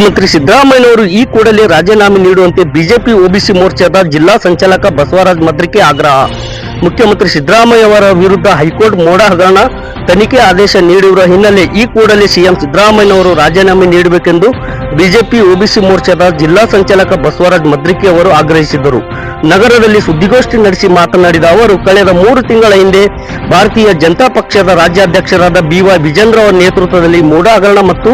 ಮುಖ್ಯಮಂತ್ರಿ ಸಿದ್ದರಾಮಯ್ಯನವರು ಈ ಕೂಡಲೇ ರಾಜೀನಾಮೆ ನೀಡುವಂತೆ ಬಿಜೆಪಿ ಒಬಿಸಿ ಮೋರ್ಚಾದ ಜಿಲ್ಲಾ ಸಂಚಾಲಕ ಬಸವರಾಜ್ ಮದ್ರಿಕೆ ಆಗ್ರಹ. ಮುಖ್ಯಮಂತ್ರಿ ಸಿದ್ದರಾಮಯ್ಯ ಅವರ ವಿರುದ್ಧ ಹೈಕೋರ್ಟ್ ಮೋಡ ಹಗರಣ ತನಿಖೆ ಆದೇಶ ನೀಡಿರುವ ಹಿನ್ನೆಲೆ ಈ ಕೂಡಲೇ ಸಿಎಂ ಸಿದ್ದರಾಮಯ್ಯನವರು ರಾಜೀನಾಮೆ ನೀಡಬೇಕೆಂದು ಬಿಜೆಪಿ ಒಬಿಸಿ ಮೋರ್ಚಾದ ಜಿಲ್ಲಾ ಸಂಚಾಲಕ ಬಸವರಾಜ್ ಮದ್ರಿಕೆ ಅವರು ಆಗ್ರಹಿಸಿದರು ನಗರದಲ್ಲಿ ಸುದ್ದಿಗೋಷ್ಠಿ ನಡೆಸಿ ಮಾತನಾಡಿದ ಅವರು, ಕಳೆದ ಮೂರು ತಿಂಗಳ ಹಿಂದೆ ಭಾರತೀಯ ಜನತಾ ಪಕ್ಷದ ರಾಜ್ಯಾಧ್ಯಕ್ಷರಾದ ಬಿವೈ ವಿಜೇಂದ್ರ ಅವರ ನೇತೃತ್ವದಲ್ಲಿ ಮೂಡ ಹಗರಣ ಮತ್ತು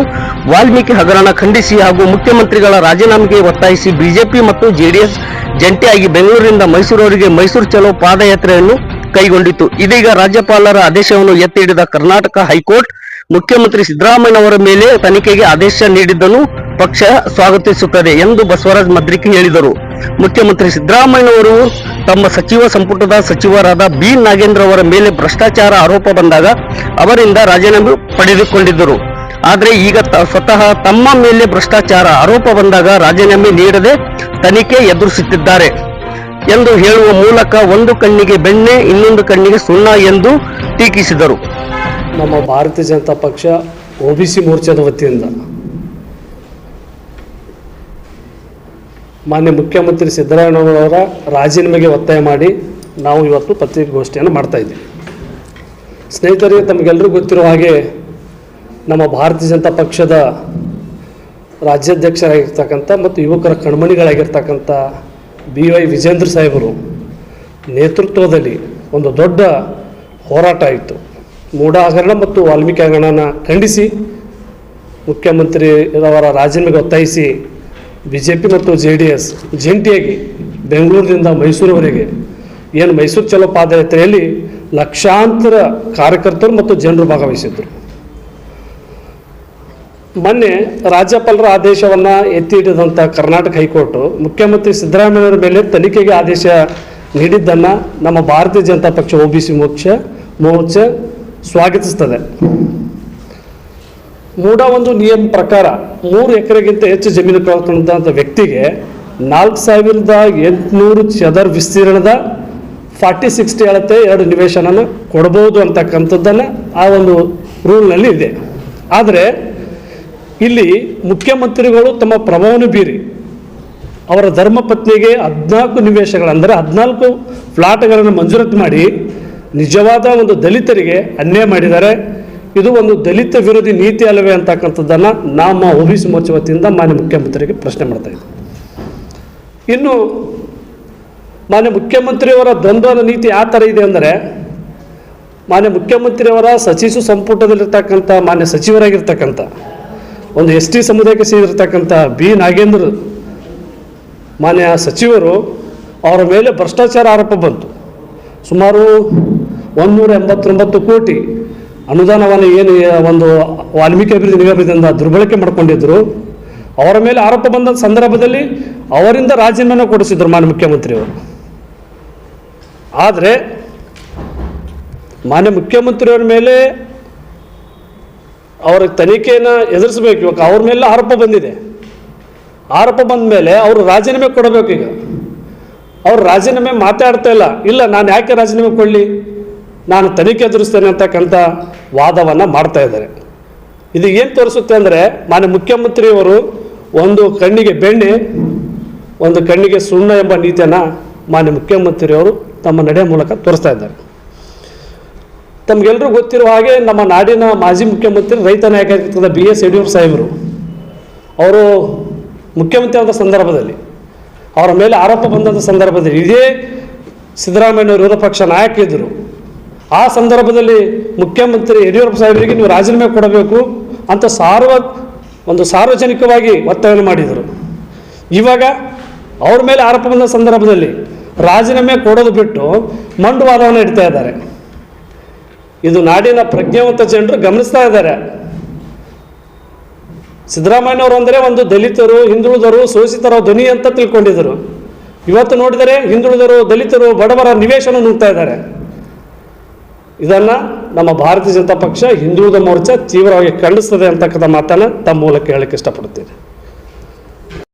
ವಾಲ್ಮೀಕಿ ಹಗರಣ ಖಂಡಿಸಿ ಹಾಗೂ ಮುಖ್ಯಮಂತ್ರಿಗಳ ರಾಜೀನಾಮೆಗೆ ಒತ್ತಾಯಿಸಿ ಬಿಜೆಪಿ ಮತ್ತು ಜೆಡಿಎಸ್ ಜಂಟಿಯಾಗಿ ಬೆಂಗಳೂರಿನಿಂದ ಮೈಸೂರವರಿಗೆ ಮೈಸೂರು ಚಲೋ ಪಾದಯಾತ್ರೆಯನ್ನು ಕೈಗೊಂಡಿತು ಇದೀಗ ರಾಜ್ಯಪಾಲರ ಆದೇಶವನ್ನು ಎತ್ತಿ ಹಿಡಿದ ಕರ್ನಾಟಕ ಹೈಕೋರ್ಟ್ ಮುಖ್ಯಮಂತ್ರಿ ಸಿದ್ದರಾಮಯ್ಯನವರ ಮೇಲೆ ತನಿಖೆಗೆ ಆದೇಶ ನೀಡಿದ್ದನ್ನು ಪಕ್ಷ ಸ್ವಾಗತಿಸುತ್ತದೆ ಎಂದು ಬಸವರಾಜ ಮದ್ರಿಕೆ ಹೇಳಿದರು. ಮುಖ್ಯಮಂತ್ರಿ ಸಿದ್ದರಾಮಯ್ಯನವರು ತಮ್ಮ ಸಚಿವ ಸಂಪುಟದ ಸಚಿವರಾದ ಬಿ ನಾಗೇಂದ್ರ ಅವರ ಮೇಲೆ ಭ್ರಷ್ಟಾಚಾರ ಆರೋಪ ಬಂದಾಗ ಅವರಿಂದ ರಾಜೀನಾಮೆ ಪಡೆದುಕೊಂಡಿದ್ದರು. ಆದರೆ ಈಗ ಸ್ವತಃ ತಮ್ಮ ಮೇಲೆ ಭ್ರಷ್ಟಾಚಾರ ಆರೋಪ ಬಂದಾಗ ರಾಜೀನಾಮೆ ನೀಡದೆ ತನಿಖೆ ಎದುರಿಸುತ್ತಿದ್ದಾರೆ. ಎಂದು ಹೇಳುವ ಮೂಲಕ ಒಂದು ಕಣ್ಣಿಗೆ ಬೆಣ್ಣೆ, ಇನ್ನೊಂದು ಕಣ್ಣಿಗೆ ಸುಣ್ಣ ಎಂದು ಟೀಕಿಸಿದರು. ನಮ್ಮ ಭಾರತೀಯ ಜನತಾ ಪಕ್ಷ ಒ ಬಿ ಸಿ ಮೋರ್ಚಾದ ವತಿಯಿಂದ ಮಾನ್ಯ ಮುಖ್ಯಮಂತ್ರಿ ಸಿದ್ದರಾಮಯ್ಯನವರ ರಾಜೀನಾಮೆಗೆ ಒತ್ತಾಯ ಮಾಡಿ ನಾವು ಇವತ್ತು ಪತ್ರಿಕಾಗೋಷ್ಠಿಯನ್ನು ಮಾಡ್ತಾ ಇದ್ದೀವಿ. ಸ್ನೇಹಿತರಿಗೆ ತಮಗೆಲ್ಲರೂ ಗೊತ್ತಿರೋ ಹಾಗೆ ನಮ್ಮ ಭಾರತೀಯ ಜನತಾ ಪಕ್ಷದ ರಾಜ್ಯಾಧ್ಯಕ್ಷರಾಗಿರ್ತಕ್ಕಂಥ ಮತ್ತು ಯುವಕರ ಕಣ್ಮಣಿಗಳಾಗಿರ್ತಕ್ಕಂಥ ಬಿ ವೈ ವಿಜೇಂದ್ರ ಸಾಹೇಬರು ನೇತೃತ್ವದಲ್ಲಿ ಒಂದು ದೊಡ್ಡ ಹೋರಾಟ ಆಯಿತು. ಮೂಢ ಹಗರಣ ಮತ್ತು ವಾಲ್ಮೀಕಿ ಹಗರಣನ ಖಂಡಿಸಿ ಮುಖ್ಯಮಂತ್ರಿರವರ ರಾಜೀನಾಮೆಗೆ ಒತ್ತಾಯಿಸಿ ಬಿ ಜೆ ಪಿ ಮತ್ತು ಜೆ ಡಿ ಎಸ್ ಜಂಟಿಯಾಗಿ ಬೆಂಗಳೂರಿನಿಂದ ಮೈಸೂರುವರೆಗೆ ಏನು ಮೈಸೂರು ಚಲೋ ಪಾದಯಾತ್ರೆಯಲ್ಲಿ ಲಕ್ಷಾಂತರ ಕಾರ್ಯಕರ್ತರು ಮತ್ತು ಜನರು ಭಾಗವಹಿಸಿದ್ರು ಮೊನ್ನೆ ರಾಜ್ಯಪಾಲರ ಆದೇಶವನ್ನು ಎತ್ತಿ ಹಿಡಿದಂಥ ಕರ್ನಾಟಕ ಹೈಕೋರ್ಟು ಮುಖ್ಯಮಂತ್ರಿ ಸಿದ್ದರಾಮಯ್ಯನವರ ಮೇಲೆ ತನಿಖೆಗೆ ಆದೇಶ ನೀಡಿದ್ದನ್ನು ನಮ್ಮ ಭಾರತೀಯ ಜನತಾ ಪಕ್ಷ ಒ ಬಿ ಸಿ ಮೋಕ್ಷ, ಮೋರ್ಚ ಸ್ವಾಗತಿಸ್ತದೆ. ಮೂಡ ಒಂದು ನಿಯಮ ಪ್ರಕಾರ ಮೂರು ಎಕರೆಗಿಂತ ಹೆಚ್ಚು ಜಮೀನು ಕಳ್ಕೊಂಡಂಥ ವ್ಯಕ್ತಿಗೆ ನಾಲ್ಕು ಸಾವಿರದ ಎಂಟುನೂರು ಚದರ್ ವಿಸ್ತೀರ್ಣದ ಫಾರ್ಟಿ ಸಿಕ್ಸ್ಟಿ ಅಳತೆ ಎರಡು ನಿವೇಶನನ ಕೊಡ್ಬೋದು ಅಂತಕ್ಕಂಥದ್ದನ್ನು ಆ ಒಂದು ರೂಲ್ನಲ್ಲಿ ಇದೆ. ಆದರೆ ಇಲ್ಲಿ ಮುಖ್ಯಮಂತ್ರಿಗಳು ತಮ್ಮ ಪ್ರಭಾವವನ್ನು ಬೀರಿ ಅವರ ಧರ್ಮಪತ್ನಿಗೆ ಹದಿನಾಲ್ಕು ನಿವೇಶಗಳು ಅಂದರೆ ಹದಿನಾಲ್ಕು ಫ್ಲಾಟ್ಗಳನ್ನು ಮಂಜೂರಾತಿ ಮಾಡಿ ನಿಜವಾದ ಒಂದು ದಲಿತರಿಗೆ ಅನ್ಯಾಯ ಮಾಡಿದ್ದಾರೆ. ಇದು ಒಂದು ದಲಿತ ವಿರೋಧಿ ನೀತಿ ಅಲ್ಲವೇ ಅಂತಕ್ಕಂಥದ್ದನ್ನು ನಮ್ಮ ಒ ಬಿ ಸಿ ಮೋರ್ಚಾ ವತಿಯಿಂದ ಮಾನ್ಯ ಮುಖ್ಯಮಂತ್ರಿಗೆ ಪ್ರಶ್ನೆ ಮಾಡ್ತಾ ಇದ್ದೀವಿ ಇನ್ನು ಮಾನ್ಯ ಮುಖ್ಯಮಂತ್ರಿಯವರ ದ್ವಂದ್ವದ ನೀತಿ ಯಾವ ಥರ ಇದೆ ಅಂದರೆ ಮಾನ್ಯ ಮುಖ್ಯಮಂತ್ರಿಯವರ ಸಚಿವ ಸಂಪುಟದಲ್ಲಿರ್ತಕ್ಕಂಥ ಮಾನ್ಯ ಸಚಿವರಾಗಿರ್ತಕ್ಕಂಥ ಒಂದು ಎಸ್ ಟಿ ಸಮುದಾಯಕ್ಕೆ ಸೇರಿರ್ತಕ್ಕಂಥ ಬಿ ನಾಗೇಂದ್ರ ಮಾನ್ಯ ಸಚಿವರು ಅವರ ಮೇಲೆ ಭ್ರಷ್ಟಾಚಾರ ಆರೋಪ ಬಂತು. ಸುಮಾರು ಒಂದೂರ ಎಂಬತ್ತೊಂಬತ್ತು ಕೋಟಿ ಅನುದಾನವನ್ನು ಏನು ಒಂದು ವಾಲ್ಮೀಕಿ ಅಭಿವೃದ್ಧಿ ನಿಗಮದಿಂದ ದುರ್ಬಳಕೆ ಮಾಡ್ಕೊಂಡಿದ್ದರು ಅವರ ಮೇಲೆ ಆರೋಪ ಬಂದ ಸಂದರ್ಭದಲ್ಲಿ ಅವರಿಂದ ರಾಜೀನಾಮೆ ಕೊಡಿಸಿದ್ರು ಮಾನ್ಯ ಮುಖ್ಯಮಂತ್ರಿಯವರು. ಆದರೆ ಮಾನ್ಯ ಮುಖ್ಯಮಂತ್ರಿಯವರ ಮೇಲೆ ಅವರ ತನಿಖೆಯನ್ನು ಎದುರಿಸಬೇಕು. ಇವಾಗ ಅವ್ರ ಮೇಲೆ ಆರೋಪ ಬಂದಿದೆ. ಆರೋಪ ಬಂದ ಮೇಲೆ ಅವರು ರಾಜೀನಾಮೆ ಕೊಡಬೇಕು ಈಗ. ಅವ್ರು ರಾಜೀನಾಮೆ ಮಾತಾಡ್ತಾ ಇಲ್ಲ. ಇಲ್ಲ, ನಾನು ಯಾಕೆ ರಾಜೀನಾಮೆ ಕೊಡಲಿ? ನಾನು ತನಿಖೆ ಎದುರಿಸ್ತೇನೆ ಅಂತಕ್ಕಂಥ ವಾದವನ್ನು ಮಾಡ್ತಾ ಇದ್ದಾರೆ. ಇದು ಏನು ತೋರಿಸುತ್ತೆ ಅಂದರೆ, ಮಾನ್ಯ ಮುಖ್ಯಮಂತ್ರಿಯವರು ಒಂದು ಕಣ್ಣಿಗೆ ಬೆಣ್ಣೆ, ಒಂದು ಕಣ್ಣಿಗೆ ಸುಣ್ಣ ಎಂಬ ನೀತಿಯನ್ನು ಮಾನ್ಯ ಮುಖ್ಯಮಂತ್ರಿಯವರು ತಮ್ಮ ನಡೆ ಮೂಲಕ ತೋರಿಸ್ತಾ ಇದ್ದಾರೆ. ತಮಗೆಲ್ಲರೂ ಗೊತ್ತಿರುವ ಹಾಗೆ ನಮ್ಮ ನಾಡಿನ ಮಾಜಿ ಮುಖ್ಯಮಂತ್ರಿ, ರೈತ ನಾಯಕ ಬಿ ಎಸ್ ಯಡಿಯೂರಪ್ಪ ಸಾಹೇಬರು, ಅವರು ಮುಖ್ಯಮಂತ್ರಿ ಆದ ಸಂದರ್ಭದಲ್ಲಿ, ಅವರ ಮೇಲೆ ಆರೋಪ ಬಂದಂಥ ಸಂದರ್ಭದಲ್ಲಿ, ಇದೇ ಸಿದ್ದರಾಮಯ್ಯ ವಿರೋಧ ಪಕ್ಷ ನಾಯಕ ಇದ್ದರು. ಆ ಸಂದರ್ಭದಲ್ಲಿ ಮುಖ್ಯಮಂತ್ರಿ ಯಡಿಯೂರಪ್ಪ ಸಾಹೇಬರಿಗೆ ನೀವು ರಾಜೀನಾಮೆ ಕೊಡಬೇಕು ಅಂತ ಸಾರ್ವ, ಒಂದು ಸಾರ್ವಜನಿಕವಾಗಿ ಒತ್ತಾಯವನ್ನು ಮಾಡಿದರು. ಇವಾಗ ಅವ್ರ ಮೇಲೆ ಆರೋಪ ಬಂದ ಸಂದರ್ಭದಲ್ಲಿ ರಾಜೀನಾಮೆ ಕೊಡೋದು ಬಿಟ್ಟು ಮಂಡುವಾದವನ್ನು ಇಡ್ತಾ ಇದ್ದಾರೆ. ಇದು ನಾಡಿನ ಪ್ರಜ್ಞಾವಂತ ಜನರು ಗಮನಿಸ್ತಾ ಇದ್ದಾರೆ. ಸಿದ್ದರಾಮಯ್ಯನವರು ಅಂದರೆ ಒಂದು ದಲಿತರು ಹಿಂದುಳಿದರು ಶೋಷಿತರ ಧ್ವನಿ ಅಂತ ತಿಳ್ಕೊಂಡಿದ್ದರು. ಇವತ್ತು ನೋಡಿದರೆ ಹಿಂದುಳಿದರು ದಲಿತರು, ಬಡವರ ನಿವೇಶನ ನುಗ್ತಾ ಇದ್ದಾರೆ. ಇದನ್ನು ನಮ್ಮ ಭಾರತೀಯ ಜನತಾ ಪಕ್ಷ ಹಿಂದುಳಿದ ಮೋರ್ಚಾ ತೀವ್ರವಾಗಿ ಖಂಡಿಸ್ತದೆ ಅಂತಕ್ಕಂಥ ಮಾತನ್ನು ತಮ್ಮ ಮೂಲಕ ಹೇಳಕ್ಕೆ ಇಷ್ಟಪಡ್ತೀನಿ